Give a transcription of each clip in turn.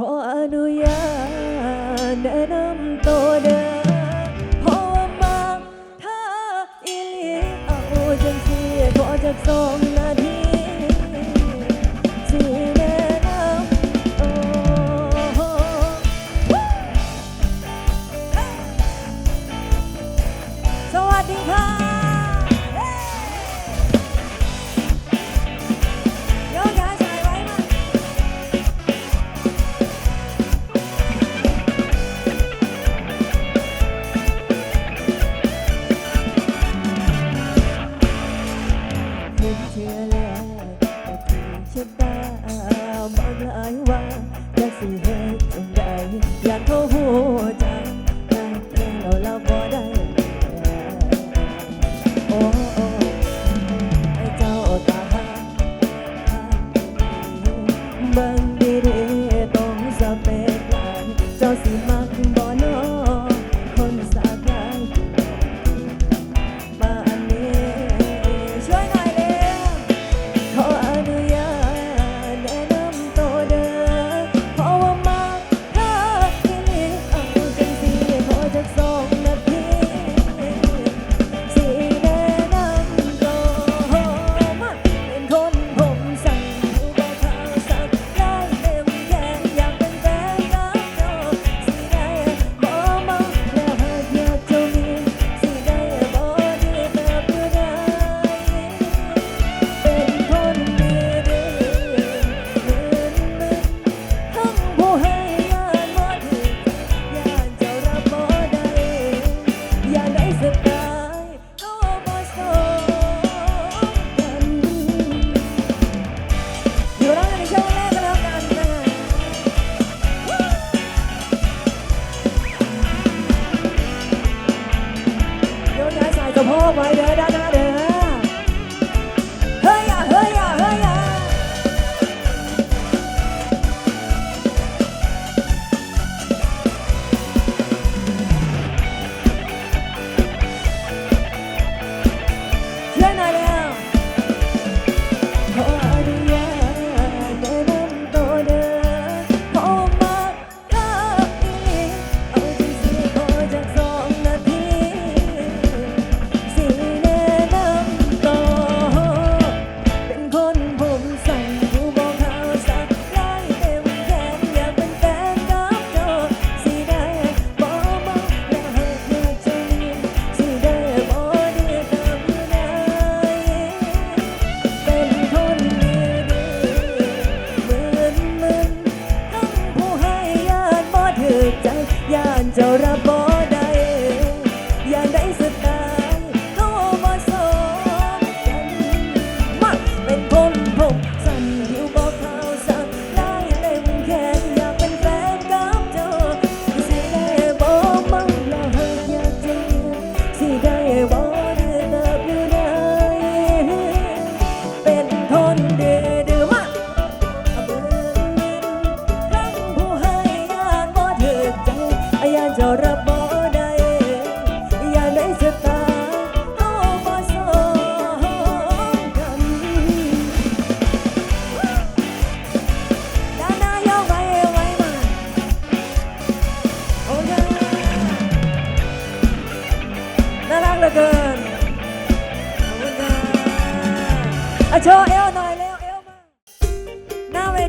ขออนุญาตแนะนำตัวเด้อเพราะว่ามาถ้าอีหลีเอาจังสีขอจากสอง ฉัเธอแล้วแต่ถูกชะตาบอกหลาว่าจะสิเหตุจัใดอยากเข้าหัวใจ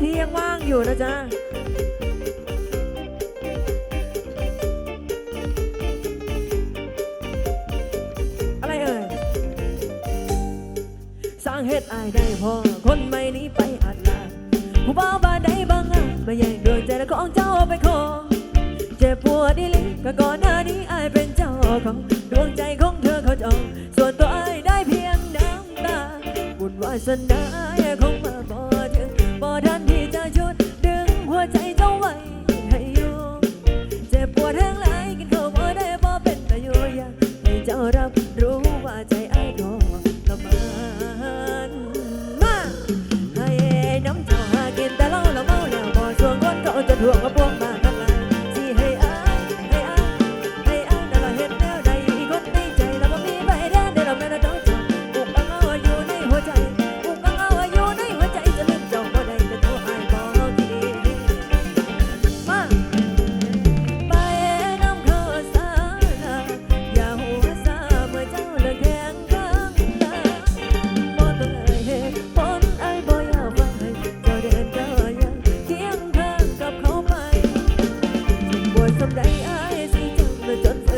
ที่ยังว่างอยู่นะจ๊ะอะไรเอ่ยสร้างเหตุอายได้พอ คนไม่นี้ไปอัดลาผู้บ่าวบานใดบางอะมาแย่งดวงใจแะของเจ้าไปขอเจ็บปวดดิลิก็ก่อนหน้านี้อายเป็นเจ้าของดวงใจของเธอเขาจองส่วนตัวอายได้เพียงน้ำตาบุญวาสนาของ ทันที่จะหยุดดึงหัวใจเจ้าไว้ ใดอ้ายสิจริงมาจน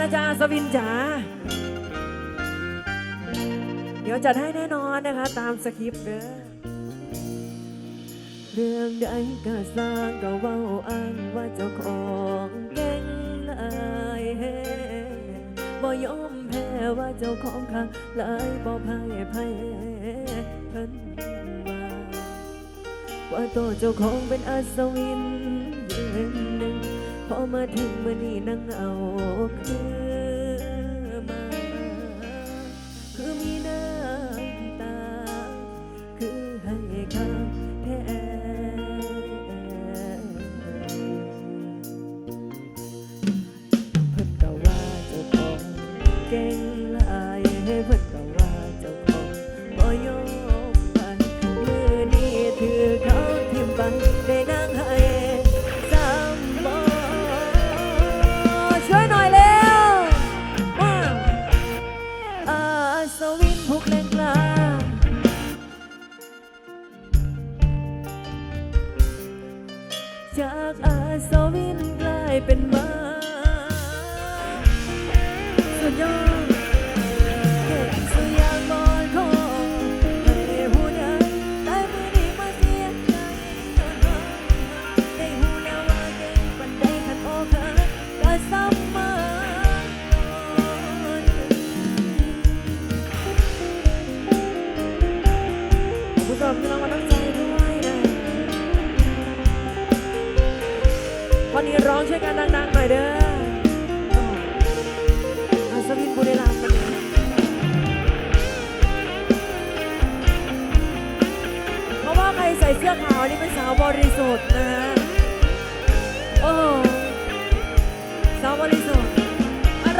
นะจ๊ะสวินจ๋าเดี๋ยวจะได้แน่นอนนะคะ ตามสคริปต์เด้อเรื่องใดก็สร้างก็ว่าอ้างว่าเจ้าของเก่งลายเฮบ่ยอมแพ้ว่าเจ้าของข้าลายบ่พ่าพ่เพิ่นว่าว่าตัวเจ้าของเป็นอัศวิน อมาถึงมื่อนี้นั่งเอาคืน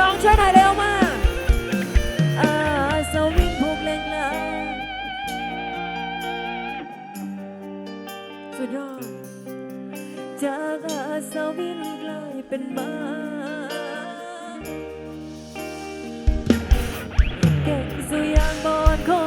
ร้องช่วยไทยเร็วมาอาวิงผูกเล่งลาสุดยอดจากอาวิงกลายเป็นมาเก่งสุยางบอนค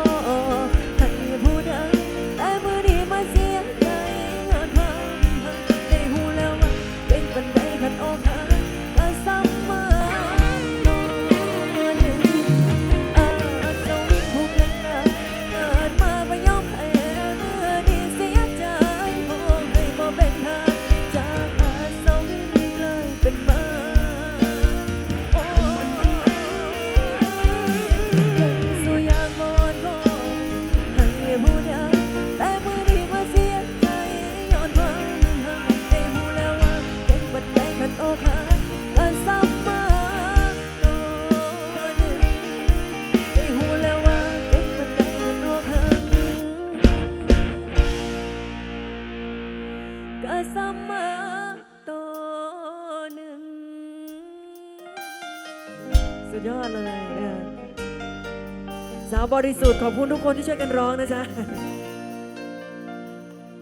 สาวบริสุทธิ์ขอบคุณทุกคนที่ช่วยกันร้องนะจ๊ะ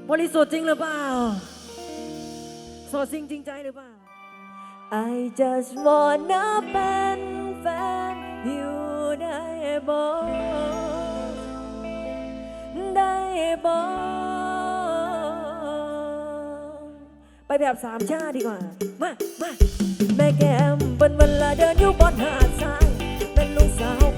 บริสุทธิ์จริงหรือเปล่าสดจริงจริงใจหรือเปล่า I just wanna เป็นแฟนอยู่ได้บ่ได้บ่ไปแบบสามชาดีกว่า มามาแม่แก้มเป็นเวลาเดินอยู่บนหาดทราย เป็นลูกสาว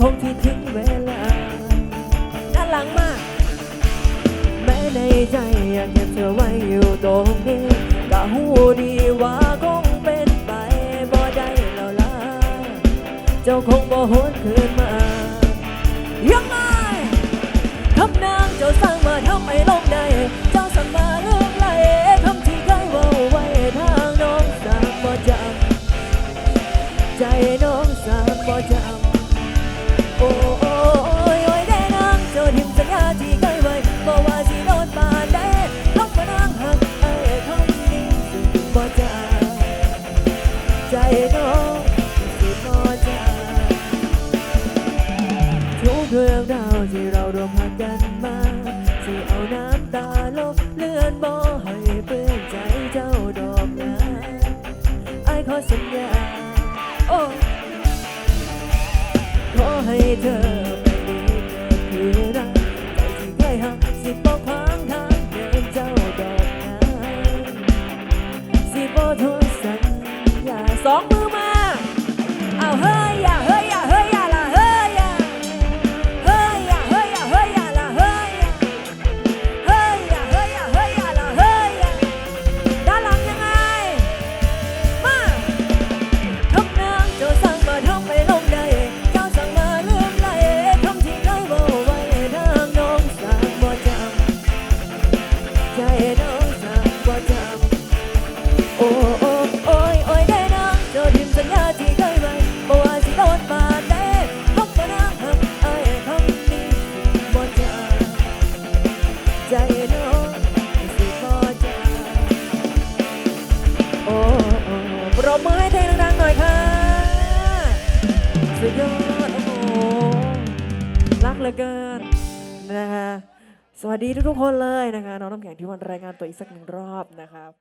คงที่ถึงเวลา ด้านหลังมาก แม้ในใจอยากเก็บเธอไว้อยู่ตรงนี้ก็หูดีว่าคงเป็นไปบ่ได้แล้วล่ะเจ้าคงบ่หวนคืนมา ตัวอีกสักหนึ่งรอบนะครับ